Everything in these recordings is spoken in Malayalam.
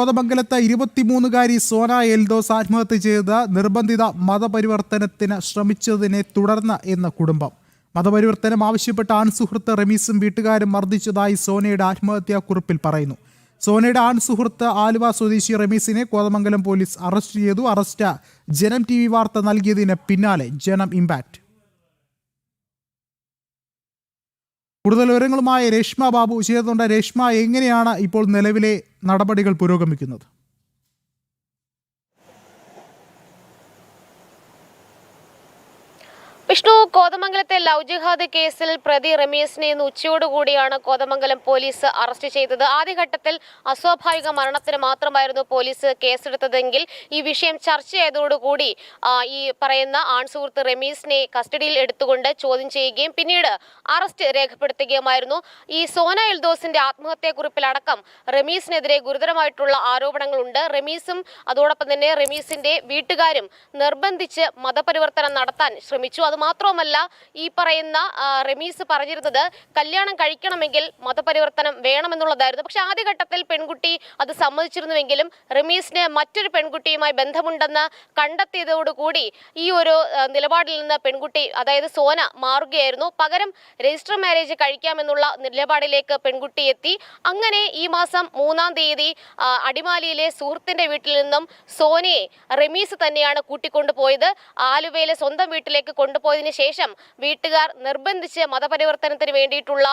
കോതമംഗലത്ത് ഇരുപത്തിമൂന്നുകാരി സോന എൽദോസ് ആത്മഹത്യ ചെയ്ത് നിർബന്ധിത മതപരിവർത്തനത്തിന് ശ്രമിച്ചതിനെ തുടർന്ന് എന്ന കുടുംബം. മതപരിവർത്തനം ആവശ്യപ്പെട്ട ആൺസുഹൃത്ത് റമീസും വീട്ടുകാരും മർദ്ദിച്ചതായി സോനയുടെ ആത്മഹത്യാ കുറിപ്പിൽ പറയുന്നു. സോനയുടെ ആൺസുഹൃത്ത് ആലുവ സ്വദേശി റമീസിനെ കോതമംഗലം പോലീസ് അറസ്റ്റ് ചെയ്തു. അറസ്റ്റ് ജനം ടി വാർത്ത നൽകിയതിന് പിന്നാലെ ജനം ഇമ്പാക്ട്. കൂടുതൽ വിവരങ്ങളുമായി രേഷ്മ ബാബു ചേർന്നുണ്ട് രേഷ്മ എങ്ങനെയാണ് ഇപ്പോൾ നിലവിലെ നടപടികൾ പുരോഗമിക്കുന്നത്? വിഷ്ണു കോതമംഗലത്തെ ലവ് ജിഹാദ് കേസിൽ പ്രതി റമീസിനെ ഇന്ന് ഉച്ചയോടുകൂടിയാണ് കോതമംഗലം പോലീസ് അറസ്റ്റ് ചെയ്തത്. ആദ്യഘട്ടത്തിൽ അസ്വാഭാവിക മരണത്തിന് മാത്രമായിരുന്നു പോലീസ് കേസെടുത്തതെങ്കിൽ ഈ വിഷയം ചർച്ച ചെയ്തതോടുകൂടി ഈ പറയുന്ന ആൺസുഹൃത്ത് റമീസിനെ കസ്റ്റഡിയിൽ എടുത്തുകൊണ്ട് ചോദ്യം ചെയ്യുകയും പിന്നീട് അറസ്റ്റ് രേഖപ്പെടുത്തുകയുമായിരുന്നു. ഈ സോന എൽദോസിന്റെ ആത്മഹത്യക്കുറിപ്പിലടക്കം റമീസിനെതിരെ ഗുരുതരമായിട്ടുള്ള ആരോപണങ്ങളുണ്ട്. റമീസും അതോടൊപ്പം തന്നെ റമീസിന്റെ വീട്ടുകാരും നിർബന്ധിച്ച് മതപരിവർത്തനം നടത്താൻ ശ്രമിച്ചു. അത് മാത്രവുമല്ല ഈ പറയുന്ന റമീസ് പറഞ്ഞിരുന്നത് കല്യാണം കഴിക്കണമെങ്കിൽ മതപരിവർത്തനം വേണമെന്നുള്ളതായിരുന്നു. പക്ഷെ ആദ്യഘട്ടത്തിൽ പെൺകുട്ടി അത് സമ്മതിച്ചിരുന്നുവെങ്കിലും റമീസിന് മറ്റൊരു പെൺകുട്ടിയുമായി ബന്ധമുണ്ടെന്ന് കണ്ടെത്തിയതോടുകൂടി ഈ ഒരു നിലപാടിൽ നിന്ന് പെൺകുട്ടി അതായത് സോന മാറുകയായിരുന്നു. പകരം രജിസ്റ്റർ മാരേജ് കഴിക്കാമെന്നുള്ള നിലപാടിലേക്ക് പെൺകുട്ടി എത്തി. അങ്ങനെ ഈ മാസം മൂന്നാം തീയതി അടിമാലിയിലെ സുഹൃത്തിന്റെ വീട്ടിൽ നിന്നും സോനയെ റമീസ് തന്നെയാണ് കൂട്ടിക്കൊണ്ടുപോയത്. ആലുവയിലെ സ്വന്തം വീട്ടിലേക്ക് കൊണ്ടുപോയതിനു ശേഷം വീട്ടുകാർ നിർബന്ധിച്ച് മതപരിവർത്തനത്തിന് വേണ്ടിയിട്ടുള്ള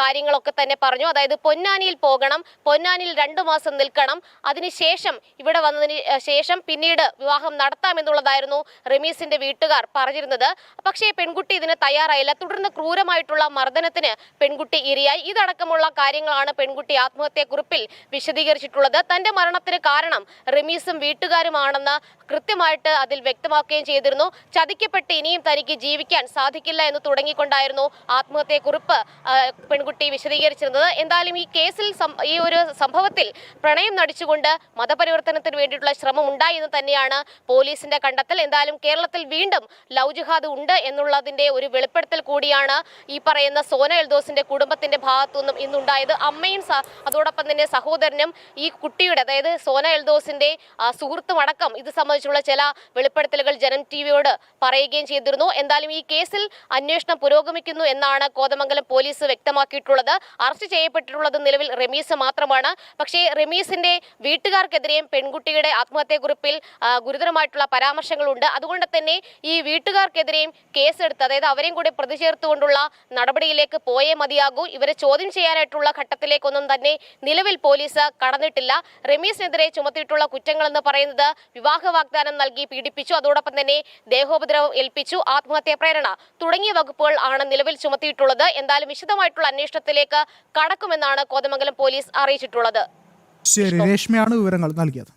കാര്യങ്ങളൊക്കെ തന്നെ പറഞ്ഞു. അതായത് പൊന്നാനിയിൽ പോകണം പൊന്നാനിയിൽ രണ്ടു മാസം നിൽക്കണം. അതിനുശേഷം ഇവിടെ വന്നതിന് ശേഷം പിന്നീട് വിവാഹം നടത്താമെന്നുള്ളതായിരുന്നു റമീസിന്റെ വീട്ടുകാർ പറഞ്ഞിരുന്നത്. പക്ഷേ പെൺകുട്ടി ഇതിന് തയ്യാറായില്ല. തുടർന്ന് ക്രൂരമായിട്ടുള്ള മർദ്ദനത്തിന് പെൺകുട്ടി ഇരയായി. ഇതടക്കമുള്ള കാര്യങ്ങളാണ് പെൺകുട്ടി ആത്മഹത്യക്കുറിപ്പിൽ വിശദീകരിച്ചിട്ടുള്ളത്. തന്റെ മരണത്തിന് കാരണം റമീസും വീട്ടുകാരുമാണെന്ന് കൃത്യമായിട്ട് അതിൽ വ്യക്തമാക്കുകയും ചെയ്തിരുന്നു. ചതിക്കപ്പെട്ട് ഇനിയും തനിക്ക് ജീവിക്കാൻ സാധിക്കില്ല എന്ന് തുടങ്ങിക്കൊണ്ടായിരുന്നു ആത്മഹത്യക്കുറിപ്പ് പെൺകുട്ടി വിശദീകരിച്ചിരുന്നത്. എന്തായാലും ഈ കേസിൽ ഈ ഒരു സംഭവത്തിൽ പ്രണയം നടിച്ചുകൊണ്ട് മതപരിവർത്തനത്തിന് വേണ്ടിയിട്ടുള്ള ശ്രമം ഉണ്ടായി എന്ന് തന്നെയാണ് പോലീസിന്റെ കണ്ടെത്തൽ. എന്തായാലും കേരളത്തിൽ വീണ്ടും ലവ് ജിഹാദ് ഉണ്ട് എന്നുള്ളതിന്റെ ഒരു വെളിപ്പെടുത്തൽ കൂടിയാണ് ഈ പറയുന്ന സോന എൽദോസിന്റെ കുടുംബത്തിന്റെ ഭാഗത്തുനിന്നും ഇന്നുണ്ടായത്. അമ്മയും അതോടൊപ്പം തന്നെ സഹോദരനും ഈ കുട്ടിയുടെ അതായത് സോന എൽദോസിന്റെ സുഹൃത്തുമടക്കം സുഹൃത്തും ഇത് സംബന്ധിച്ചുള്ള ചില വെളിപ്പെടുത്തലുകൾ ജനം ടി വിയോട് പറയുകയും ചെയ്തിരുന്നു. എന്തായാലും ഈ കേസിൽ അന്വേഷണം പുരോഗമിക്കുന്നു എന്നാണ് കോതമംഗലം പോലീസ് വ്യക്തമാക്കിയിട്ടുള്ളത്. അറസ്റ്റ് ചെയ്യപ്പെട്ടിട്ടുള്ളത് നിലവിൽ റമീസ് മാത്രമാണ്. പക്ഷേ റമീസിന്റെ വീട്ടുകാർക്കെതിരെയും പെൺകുട്ടിയുടെ ആത്മഹത്യക്കുറിപ്പിൽ ആ, ഗുരുതരമായിട്ടുള്ള പരാമർശങ്ങളുണ്ട്. അതുകൊണ്ട് തന്നെ ഈ വീട്ടുകാർക്കെതിരെയും കേസെടുത്ത് അതായത് അവരെയും കൂടി പ്രതി ചേർത്തുകൊണ്ടുള്ള നടപടിയിലേക്ക് പോയേ മതിയാകൂ. ഇവരെ ചോദ്യം ചെയ്യാനായിട്ടുള്ള ഘട്ടത്തിലേക്കൊന്നും തന്നെ നിലവിൽ പോലീസ് കടന്നിട്ടില്ല. റമീസിനെതിരെ ചുമത്തിയിട്ടുള്ള കുറ്റങ്ങൾ എന്ന് പറയുന്നത് വിവാഹ വാഗ്ദാനം നൽകി പീഡിപ്പിച്ചു. അതോടൊപ്പം തന്നെ ദേഹോപദ്രവം ഏൽപ്പിച്ചു. ആത്മഹത്യാ പ്രേരണ തുടങ്ങിയ വകുപ്പുകൾ ആണ് നിലവിൽ ചുമത്തിയിട്ടുള്ളത്. എന്തായാലും വിശദമായിട്ടുള്ള അന്വേഷണത്തിലേക്ക് കടക്കുമെന്നാണ് കോതമംഗലം പോലീസ് അറിയിച്ചിട്ടുള്ളത്. ശരി രേഷ്മയാണ് വിവരങ്ങൾ നൽകിയത്.